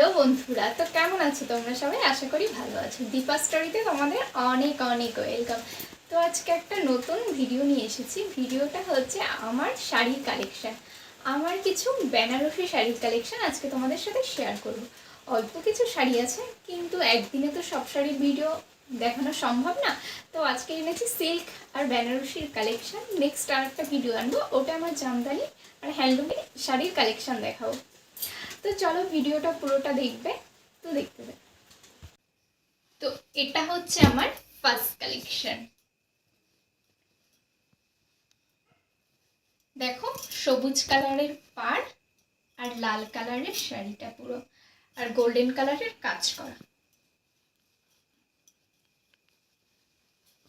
Hello বন্ধুরা, তো কেমন আছো তোমরা সবাই? আশা করি ভালো আছো। দীপা স্টোরিতে তোমাদের অনেক অনেক ওয়েলকাম তো আজকে একটা নতুন ভিডিও নিয়ে এসেছি। ভিডিওটা হচ্ছে আমার শাড়ি কালেকশান আমার কিছু বেনারসি শাড়ির কালেকশান আজকে তোমাদের সাথে শেয়ার করব। অল্প কিছু শাড়ি আছে, কিন্তু একদিনে তো সব শাড়ির ভিডিও দেখানো সম্ভব না। তো আজকে এনেছি সিল্ক আর বেনারসির কালেকশান নেক্সট আর একটা ভিডিও আনব। ওটা আমার জামদানি আর হ্যান্ডলুমের শাড়ির কালেকশান দেখাবো। তো চলো ভিডিওটা পুরোটা দেখবে, তো দেখতে দেবে তো এটা হচ্ছে আমার ফার্স্ট কালেকশন দেখো, সবুজ কালারের পাড় আর লাল কালারের শাড়িটা পুরো, আর গোল্ডেন কালারের কাজ করা।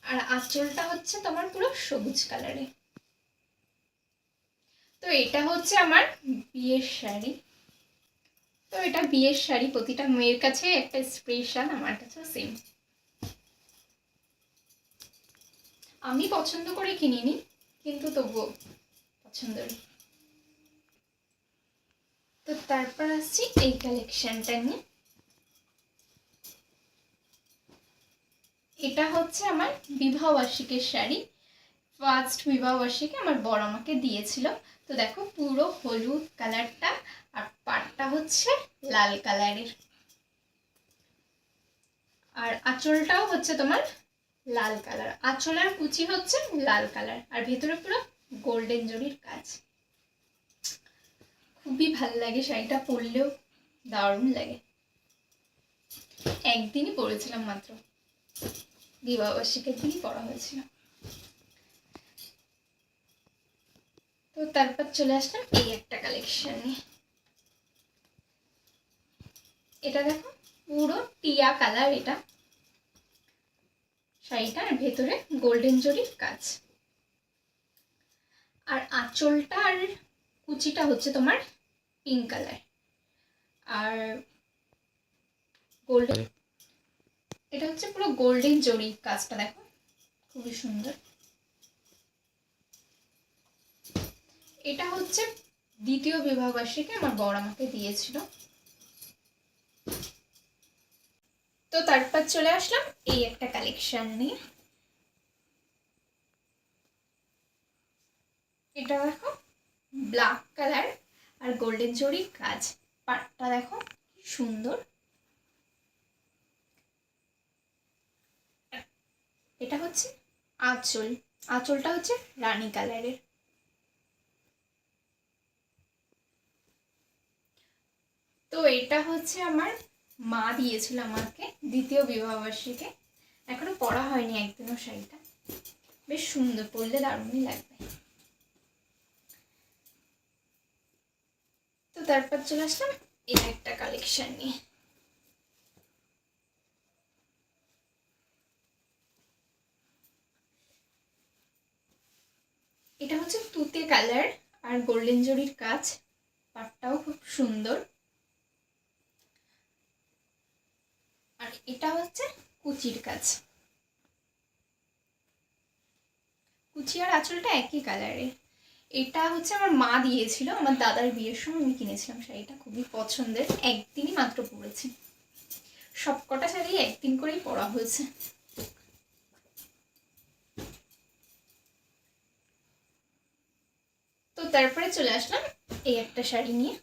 আর আঁচলটা হচ্ছে তোমার পুরো সবুজ কালারে। তো এটা হচ্ছে আমার বিয়ের শাড়ি। তো এটা বিয়ের শাড়ি, প্রতিটা মেয়ের কাছে একটা স্পেশাল আমার কাছেও সেম আমি পছন্দ করে কিনিনি, কিন্তু তবুও পছন্দের। তো তারপর আসছি এই কালেকশনটা নিয়ে। এটা হচ্ছে আমার বিবাহবার্ষিকের শাড়ি। ফার্স্ট বিবাহবার্ষিকে আমার বর আমাকে দিয়েছিল। তো দেখো পুরো হলুদ কালারটা আর পাটটা হচ্ছে লাল কালারের। আর আঁচলটাও হচ্ছে তোমার লাল কালার। আঁচল আর কুচি হচ্ছে লাল কালার। আর ভেতরে পুরো গোল্ডেন জরির কাজ। খুবই ভালো লাগে শাড়িটা পরলেও, দারুণ লাগে। একদিনই পরেছিলাম মাত্র। বিবাহবার্ষিকের দিনই পরা হয়েছিল। তারপর চলে আসলাম এই একটা কালেকশন নিয়ে এটা দেখো পুরো টিয়া কালার এটা। শাড়িটা আর ভেতরে গোল্ডেন জরির কাজ। আর আঁচলটা আর কুচিটা হচ্ছে তোমার পিঙ্ক কালার আর গোল্ডেন এটা হচ্ছে পুরো গোল্ডেন জরি কাজটা দেখো। খুবই সুন্দর। এটা হচ্ছে দ্বিতীয় বিবাহবার্ষিকী আমার বর আমাকে দিয়েছিল। তো তারপর চলে আসলাম এই একটা কালেকশন নিয়ে। এটা দেখো ব্ল্যাক কালার আর গোল্ডেন জরির কাজ। পাটটা দেখো সুন্দর। এটা হচ্ছে আঁচল। আঁচলটা হচ্ছে রানী কালারের তো এটা হচ্ছে আমার মা দিয়েছিল আমাকে, দ্বিতীয় বিবাহবার্ষিকে। এখনও পড়া হয়নি একদিনও শাড়িটা। বেশ সুন্দর, পরলে দারুণই লাগবে। তো তারপর চলে আসলাম এই একটা কালেকশন নিয়ে। এটা হচ্ছে তুতে কালার আর গোল্ডেন জরির কাজ। পাটটাও খুব সুন্দর আর এটা হচ্ছে কুচির কাজ। কুচি আর আঁচলটা একই কালারের। এটা হচ্ছে আমার মা দিয়েছিল, আমার দাদার বিয়ের সময় আমি কিনেছিলাম শাড়িটা, খুবই পছন্দের, একদিনই মাত্র পরেছি। সব কটা শাড়ি একদিন করেই পরা হয়েছে। তো তারপরে চলে আসলাম এই একটা শাড়ি নিয়ে।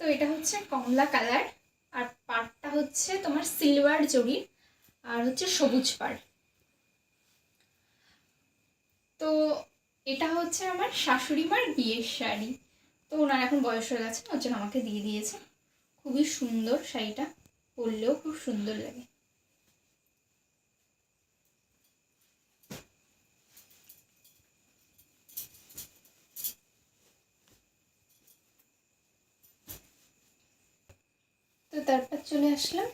তো এটা হচ্ছে কমলা কালার, আর পাড়টা হচ্ছে তোমার সিলভার জড়ি আর হচ্ছে সবুজ পাড়। তো এটা হচ্ছে আমার শাশুড়ি মার বিয়ের শাড়ি। তো ওনার এখন বয়স হয়ে গেছে, ওর জন্য আমাকে দিয়ে দিয়েছে। খুবই সুন্দর শাড়িটা, পরলেও খুব সুন্দর লাগে তো তারপর চলে আসলাম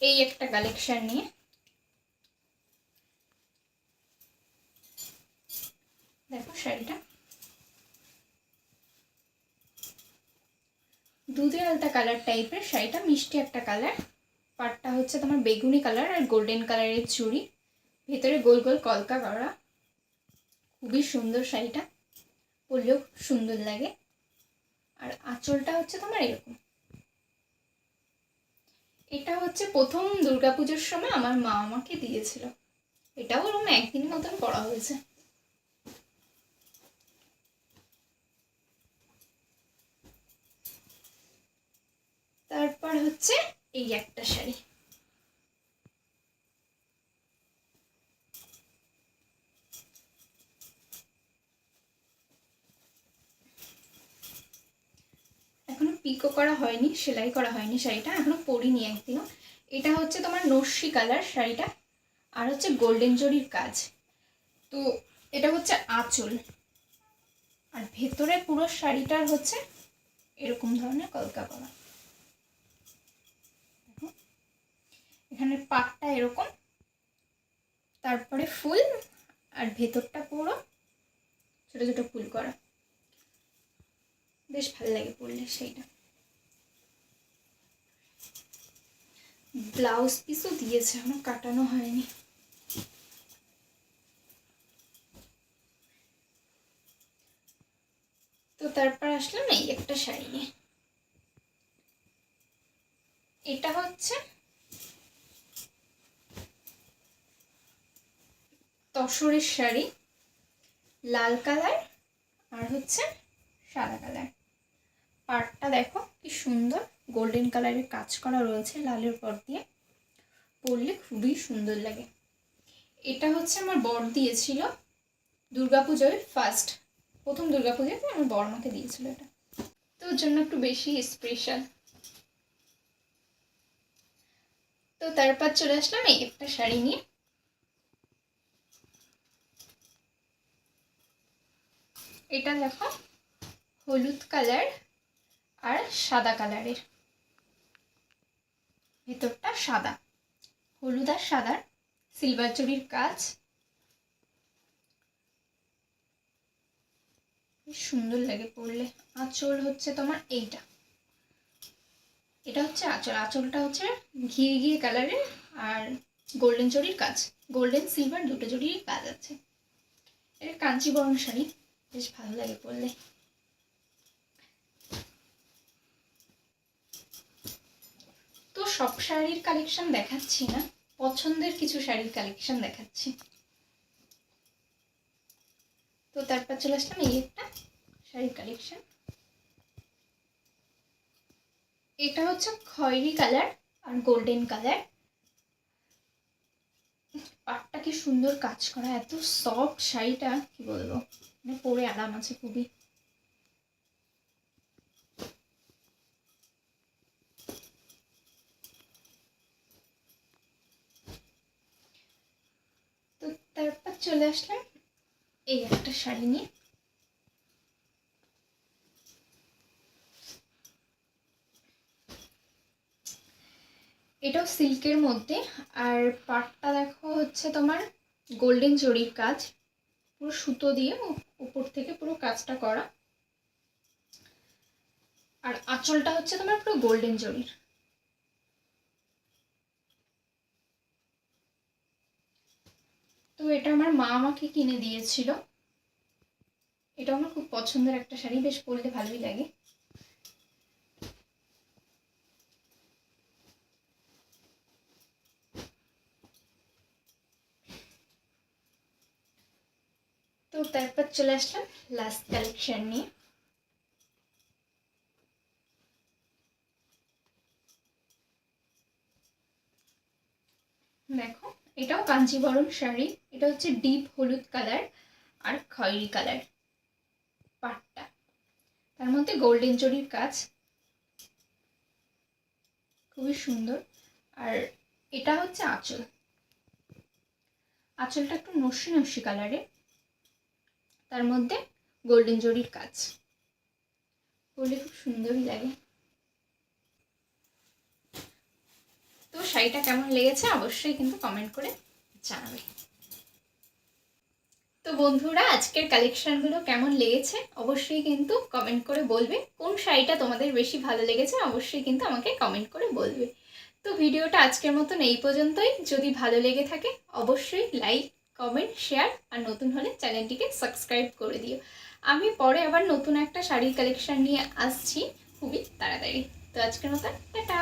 এই একটা কালেকশন নিয়ে। দেখো শাড়িটা। দুধে আলতা কালার টাইপের শাড়িটা, মিষ্টি একটা কালার পাটটা হচ্ছে তোমার বেগুনি কালার আর গোল্ডেন কালারের চুড়ি। ভেতরে গোল গোল কলকা করা। খুবই সুন্দর শাড়িটা, পরলেও খুব সুন্দর লাগে। আর আঁচলটা হচ্ছে তোমার এরকম। এটা হচ্ছে প্রথম দুর্গাপুজোর সময় আমার মা আমাকে দিয়েছিল। এটাও ওরকম একদিন মতন পড়া হয়েছে। তারপর হচ্ছে এই একটা শাড়ি এখনও পিকো করা হয়নি, সেলাই করা হয়নি শাড়িটা, এখনও পরিনি একদিনও। এটা হচ্ছে তোমার নস্যি কালার শাড়িটা, আর হচ্ছে গোল্ডেন জরির কাজ। তো এটা হচ্ছে আঁচল। আর ভেতরে পুরো শাড়িটার হচ্ছে এরকম ধরনের কলকা করা। এখানে পাটটা এরকম, তারপরে ফুল, আর ভেতরটা পুরো ছোট ছোট ফুল করা। বেশ ভালো লাগে পরলে সেইটা ব্লাউজ পিসও দিয়েছে, এখনও কাটানো হয়নি। তো তারপর আসলাম এই একটা শাড়ি নিয়ে। এটা হচ্ছে তসরের শাড়ি, লাল কালার আর হচ্ছে সাদা কালার। পাড়টা দেখো কি সুন্দর। গোল্ডেন কালারের কাজ করা রয়েছে লালের পর দিয়ে। পরলে খুবই সুন্দর লাগে। এটা হচ্ছে আমার বর দিয়েছিল দুর্গাপুজোয় ফার্স্ট প্রথম দুর্গাপুজোতে আমার বর আমাকে দিয়েছিল এটা। তো ওর জন্য একটু বেশি স্পেশাল তো তারপর চলে আসলাম এই একটা শাড়ি নিয়ে। এটা দেখো, হলুদ কালার আর সাদা কালারের। ভেতরটা সাদা। হলুদ আর সাদার সিলভার জরির কাজ। সুন্দর লাগে পরলে আঁচল হচ্ছে তোমার এইটা। এটা হচ্ছে আঁচল। আঁচলটা হচ্ছে ঘি ঘি কালারের আর গোল্ডেন জরির কাজ। গোল্ডেন সিলভার দুটো জরির কাজ আছে। এটা কাঞ্চি কাঞ্চিবরণ শাড়ি। বেশ ভালো লাগে পরলে তো সব শাড়ির কালেকশন দেখাচ্ছি না। পছন্দের কিছু শাড়ির কালেকশন দেখাচ্ছি। তো তারপর চলে আসলাম এই একটা শাড়ির কালেকশন এটা হচ্ছে খয়েরি কালার আর গোল্ডেন কালার। পাটটা কি সুন্দর কাজ করা, এত সফট শাড়িটা, কি বলব? মানে পরে আরাম আছে খুবই তো তারপর চলে আসলাম। এই একটা শাড়ি নিয়ে। এটাও সিল্কের মধ্যে। আর পাটটা দেখো হচ্ছে তোমার গোল্ডেন জরির কাজ। পুরো সুতো দিয়ে উপর থেকে পুরো কাজটা করা। আর আঁচলটা হচ্ছে তোমার পুরো গোল্ডেন জরির। এটা আমার মা আমাকে কিনে দিয়েছিল। এটা আমার খুব পছন্দের একটা শাড়ি, বেশ পরলে ভালোই লাগে। তো তারপর চলে আসলাম লাস্ট কালেকশন নিয়ে দেখো এটাও কাঞ্চিবরম শাড়ি, এটা হচ্ছে ডিপ হলুদ কালার আর খয়েরি কালার পাটটা। তার মধ্যে গোল্ডেন জরির কাজ। খুবই সুন্দর। আর এটা হচ্ছে আঁচল। আঁচলটা একটু নস্যি নস্যি কালারের তার মধ্যে গোল্ডেন জরির কাজ। পরলে খুব সুন্দরই লাগে। তো শাড়িটা কেমন লেগেছে অবশ্যই কিন্তু কমেন্ট করে জানাবে। তো বন্ধুরা, আজকের কালেকশনগুলো কেমন লেগেছে অবশ্যই কিন্তু কমেন্ট করে বলবে। কোন শাড়িটা তোমাদের বেশি ভালো লেগেছে অবশ্যই কিন্তু আমাকে কমেন্ট করে বলবে। তো ভিডিওটা আজকের মতন এই পর্যন্তই। যদি ভালো লেগে থাকে, অবশ্যই লাইক কমেন্ট শেয়ার আর নতুন হলে চ্যানেলটিকে সাবস্ক্রাইব করে দিও। আমি পরে আবার নতুন একটা শাড়ির কালেকশান নিয়ে আসছি। খুবই তাড়াতাড়ি। তো আজকের মতো টাটা!